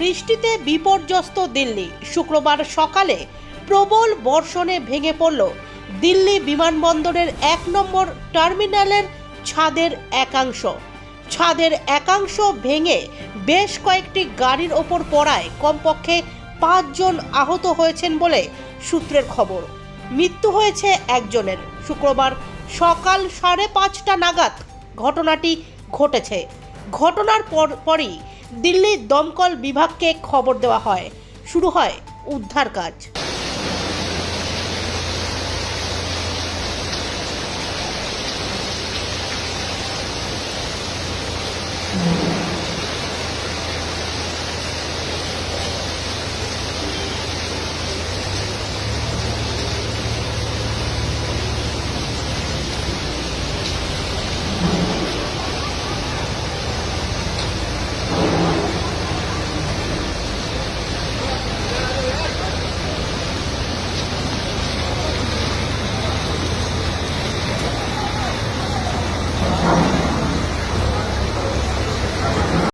বৃষ্টিতে বিপর্যস্ত দিল্লি। শুক্রবার সকালে প্রবল বর্ষণে ভেঙে পড়ল দিল্লি বিমানবন্দরের এক নম্বর টার্মিনালের ছাদের একাংশ। ছাদের একাংশ ভেঙে বেশ কয়েকটি গাড়ির ওপর পড়ায় কমপক্ষে পাঁচজন আহত হয়েছেন বলে সূত্রের খবর। মৃত্যু হয়েছে একজনের। শুক্রবার সকাল সাড়ে পাঁচটা নাগাদ ঘটনাটি ঘটেছে। ঘটনার পর পরই দিল্লির দমকল বিভাগকে খবর দেওয়া হয়। শুরু হয় উদ্ধার কাজ।